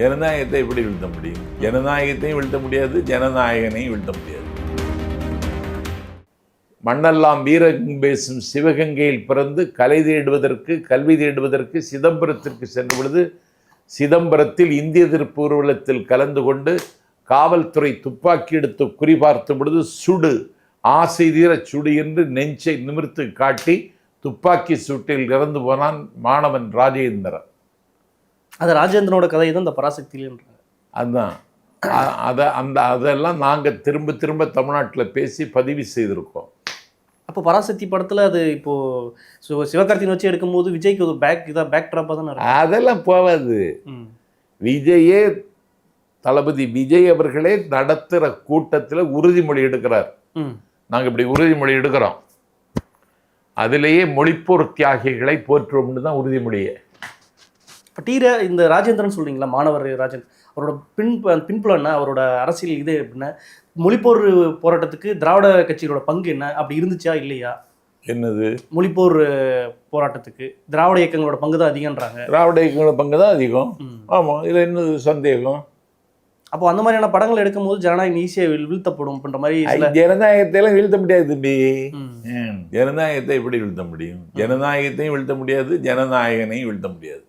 ஜனநாயகத்தை எப்படி வீழ்த்த முடியும்? ஜனநாயகத்தையும் வீழ்த்த முடியாது ஜனநாயகனையும் வீழ்த்த முடியாது. மண்ணெல்லாம் வீரகம் பேசும் சிவகங்கையில் பிறந்து கலை தேடுவதற்கு கல்வி தேடுவதற்கு சிதம்பரத்திற்கு சென்ற பொழுது சிதம்பரத்தில் இந்திய எதிர்ப்பு ஊர்வலத்தில் கலந்து கொண்டு காவல்துறை துப்பாக்கி எடுத்து குறிபார்த்த பொழுது சுடு ஆசை தீர சுடு என்று நெஞ்சை நிமிர்த்து காட்டி துப்பாக்கி சூட்டில் இறந்து போனான் மாணவன் ராஜேந்திரன். அது ராஜேந்திரனோட கதை தான் இந்த பராசக்தியிலன்றாங்க. அதுதான். அதை அந்த அதெல்லாம் நாங்கள் திரும்ப திரும்ப தமிழ்நாட்டில் பேசி பதிவு செய்திருக்கோம். அப்போ பராசக்தி படத்துல அது இப்போ சிவ- சிவகார்த்திகேயன் வச்சு எடுக்கும்போது விஜய்க்கு ஒரு பேக் இதாக பேக் ட்ராப்பாக தானே அதெல்லாம் போகாது. விஜயே தளபதி விஜய் அவர்களே நடத்துகிற கூட்டத்தில் உறுதிமொழி எடுக்கிறார். ம். நாங்கள் இப்படி உறுதிமொழி எடுக்கிறோம். அதிலேயே மொழிப்போர் தியாகிகளை போற்றுவோம்னு தான் உறுதிமொழியே. இப்போ டீர இந்த ராஜேந்திரன் சொல்றீங்களா மாணவர் ராஜேந்திரன் அவரோட பின் பின்புலம் என்ன அவரோட அரசியல் இது எப்படின்னா மொழிப்போர் போராட்டத்துக்கு திராவிட கட்சிகளோட பங்கு என்ன அப்படி இருந்துச்சா இல்லையா? என்னது? மொழிப்போர் போராட்டத்துக்கு திராவிட இயக்கங்களோட பங்கு தான் அதிகன்றாங்க திராவிட இயக்கங்களோட பங்கு தான் அதிகம். ஆமாம் இதில் என்னது சந்தேகம்? அப்போ அந்த மாதிரியான படங்கள் எடுக்கும்போது ஜனநாயகம் ஈஸியாக வீழ்த்தப்படும் அப்படின்ற மாதிரி ஜனநாயகத்தையெல்லாம் வீழ்த்த முடியாது தம்பி. ம். ஜனநாயகத்தை எப்படி வீழ்த்த முடியும்? ஜனநாயகத்தையும் வீழ்த்த முடியாது ஜனநாயகனையும் வீழ்த்த முடியாது.